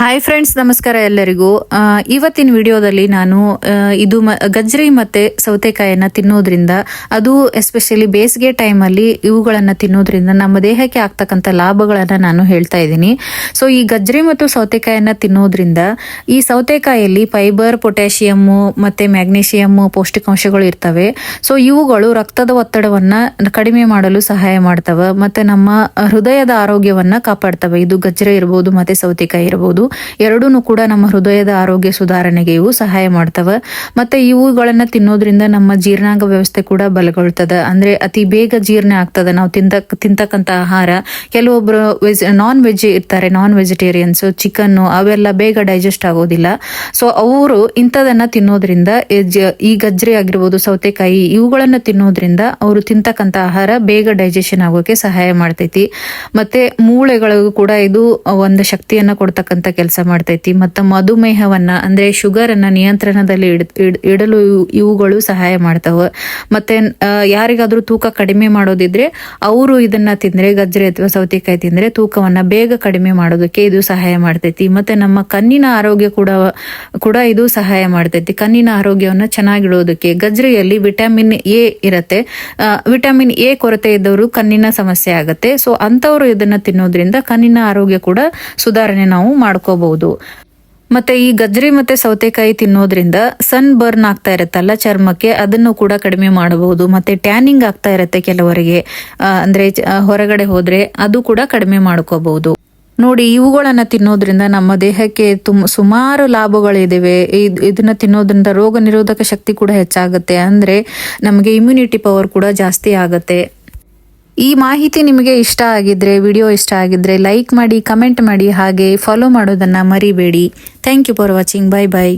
Hi friends ನಮಸ್ಕಾರ ಎಲ್ಲರಿಗೂ. ಇವತ್ತಿನ ವಿಡಿಯೋದಲ್ಲಿ ನಾನು ಇದು ಮ- ಗಜ್ರಿ ಮತ್ತೆ ಸೌತೆಕಾಯಿಯನ್ನ ತಿನ್ನೋದ್ರಿಂದ, ಅದು ಎಸ್ಪೆಷಲಿ ಬೇಸಿಗೆ ಟೈಮಲ್ಲಿ ಇವುಗಳನ್ನು ತಿನ್ನೋದ್ರಿಂದ ನಮ್ಮ ದೇಹಕ್ಕೆ ಆಗ್ತಕ್ಕಂಥ ಲಾಭಗಳನ್ನ ನಾನು ಹೇಳ್ತಾ ಇದ್ದೀನಿ. ಸೊ ಈ ಗಜ್ರಿ ಮತ್ತು ಸೌತೆಕಾಯಿಯನ್ನ ತಿನ್ನೋದ್ರಿಂದ ಈ ಸೌತೆಕಾಯಿಯಲ್ಲಿ ಫೈಬರ್ ಪೊಟ್ಯಾಷಿಯಮ್ಮು ಮತ್ತೆ ಮ್ಯಾಗ್ನೀಷಿಯಮ್ಮು ಪೌಷ್ಟಿಕಾಂಶಗಳು ಇರ್ತವೆ. ಸೊ ಇವುಗಳು ರಕ್ತದ ಒತ್ತಡವನ್ನ ಕಡಿಮೆ ಮಾಡಲು ಸಹಾಯ ಮಾಡ್ತವೆ, ಮತ್ತೆ ನಮ್ಮ ಹೃದಯದ ಆರೋಗ್ಯವನ್ನ ಕಾಪಾಡ್ತವೆ. ಇದು ಗಜ್ರೆ ಇರಬಹುದು ಮತ್ತೆ ಸೌತೆಕಾಯಿ ಇರಬಹುದು ಎರಡೂ ಕೂಡ ನಮ್ಮ ಹೃದಯದ ಆರೋಗ್ಯ ಸುಧಾರಣೆಗೆ ಇವು ಸಹಾಯ ಮಾಡ್ತವೆ. ಮತ್ತೆ ಇವುಗಳನ್ನ ತಿನ್ನೋದ್ರಿಂದ ನಮ್ಮ ಜೀರ್ಣಾಂಗ ವ್ಯವಸ್ಥೆ ಕೂಡ ಬಲಗೊಳ್ತದೆ. ಅಂದ್ರೆ ಅತಿ ಬೇಗ ಜೀರ್ಣ ಆಗ್ತದೆ. ನಾವು ತಿಂದ ತಿಂತಕ್ಕಂಥ ಆಹಾರ. ಕೆಲವೊಬ್ರು ವೆಜ್ ನಾನ್ ವೆಜ್ ಇರ್ತಾರೆ ನಾನ್ ವೆಜಿಟೇರಿಯನ್ಸ್ ಚಿಕನ್ ಅವೆಲ್ಲ ಬೇಗ ಡೈಜೆಸ್ಟ್ ಆಗೋದಿಲ್ಲ. ಸೊ ಅವರು ಇಂಥದನ್ನ ತಿನ್ನೋದ್ರಿಂದ, ಈ ಗಜ್ಜರಿ ಆಗಿರ್ಬೋದು, ಸೌತೆಕಾಯಿ, ಇವುಗಳನ್ನ ತಿನ್ನೋದ್ರಿಂದ ಅವರು ತಿಂತಕ್ಕಂಥ ಆಹಾರ ಬೇಗ ಡೈಜೆಷನ್ ಆಗೋಕೆ ಸಹಾಯ ಮಾಡ್ತೈತಿ. ಮತ್ತೆ ಮೂಳೆಗಳಿಗೂ ಕೂಡ ಇದು ಒಂದು ಶಕ್ತಿಯನ್ನ ಕೊಡ್ತಕ್ಕಂತ ಕೆಲಸ ಮಾಡ್ತೈತಿ. ಮತ್ತೆ ಮಧುಮೇಹವನ್ನ, ಅಂದ್ರೆ ಶುಗರ್ ಅನ್ನ ನಿಯಂತ್ರಣದಲ್ಲಿ ಇಡ್- ಇಡ್- ಇಡಲು ಇವು- ಇವುಗಳು ಸಹಾಯ ಮಾಡ್ತಾವ. ಮತ್ತೆ ಯಾರಿಗಾದರೂ ತೂಕ ಕಡಿಮೆ ಮಾಡೋದಿದ್ರೆ ಅವರು ಇದನ್ನ ತಿಂದ್ರೆ, ಗಜ್ಜರಿ ಅಥವಾ ಸೌತೆಕಾಯಿ ತಿಂದ್ರೆ ತೂಕವನ್ನ ಬೇಗ ಕಡಿಮೆ ಮಾಡೋದಕ್ಕೆ ಇದು ಸಹಾಯ ಮಾಡ್ತೈತಿ. ಮತ್ತೆ ನಮ್ಮ ಕಣ್ಣಿನ ಆರೋಗ್ಯ ಕೂಡ ಕೂಡ ಇದು ಸಹಾಯ ಮಾಡ್ತೈತಿ. ಕಣ್ಣಿನ ಆರೋಗ್ಯವನ್ನ ಚೆನ್ನಾಗಿಡೋದಕ್ಕೆ ಗಜ್ಜರಿಯಲ್ಲಿ ವಿಟಮಿನ್ ಎ ಇರತ್ತೆ. ವಿಟಮಿನ್ ಎ ಕೊರತೆ ಇದ್ದವರು ಕಣ್ಣಿನ ಸಮಸ್ಯೆ ಆಗುತ್ತೆ. ಸೊ ಅಂತವರು ಇದನ್ನ ತಿನ್ನೋದ್ರಿಂದ ಕಣ್ಣಿನ ಆರೋಗ್ಯ ಕೂಡ ಸುಧಾರಣೆ ನಾವು ಮಾಡ್ಕೋಬಹುದು. ಮತ್ತೆ ಈ ಗಜ್ರಿ ಮತ್ತೆ ಸೌತೆಕಾಯಿ ತಿನ್ನೋದ್ರಿಂದ ಸನ್ ಬರ್ನ್ ಆಗ್ತಾ ಇರತ್ತಲ್ಲ ಚರ್ಮಕ್ಕೆ, ಅದನ್ನು ಕೂಡ ಕಡಿಮೆ ಮಾಡಬಹುದು. ಮತ್ತೆ ಟ್ಯಾನಿಂಗ್ ಆಗ್ತಾ ಇರತ್ತೆ ಕೆಲವರಿಗೆ. ಅಂದ್ರೆ ಹೊರಗಡೆ ಹೋದ್ರೆ ಅದು ಕೂಡ ಕಡಿಮೆ ಮಾಡ್ಕೋಬಹುದು. ನೋಡಿ, ಇವುಗಳನ್ನ ತಿನ್ನೋದ್ರಿಂದ ನಮ್ಮ ದೇಹಕ್ಕೆ ತುಂಬ ಸುಮಾರು ಲಾಭಗಳಿದಾವೆ. ಇದ್- ಇದನ್ನ ತಿನ್ನೋದ್ರಿಂದ ರೋಗ ನಿರೋಧಕ ಶಕ್ತಿ ಕೂಡ ಹೆಚ್ಚಾಗುತ್ತೆ. ಅಂದ್ರೆ ನಮಗೆ ಇಮ್ಯುನಿಟಿ ಪವರ್ ಕೂಡ ಜಾಸ್ತಿ ಆಗತ್ತೆ. ಈ ಮಾಹಿತಿ ನಿಮಗೆ ಇಷ್ಟ ಆಗಿದ್ರೆ, ವಿಡಿಯೋ ಇಷ್ಟ ಆಗಿದ್ರೆ ಲೈಕ್ ಮಾಡಿ ಕಮೆಂಟ್ ಮಾಡಿ ಹಾಗೆ ಫಾಲೋ ಮಾಡೋದನ್ನ ಮರಿಬೇಡಿ. Thank you for watching bye bye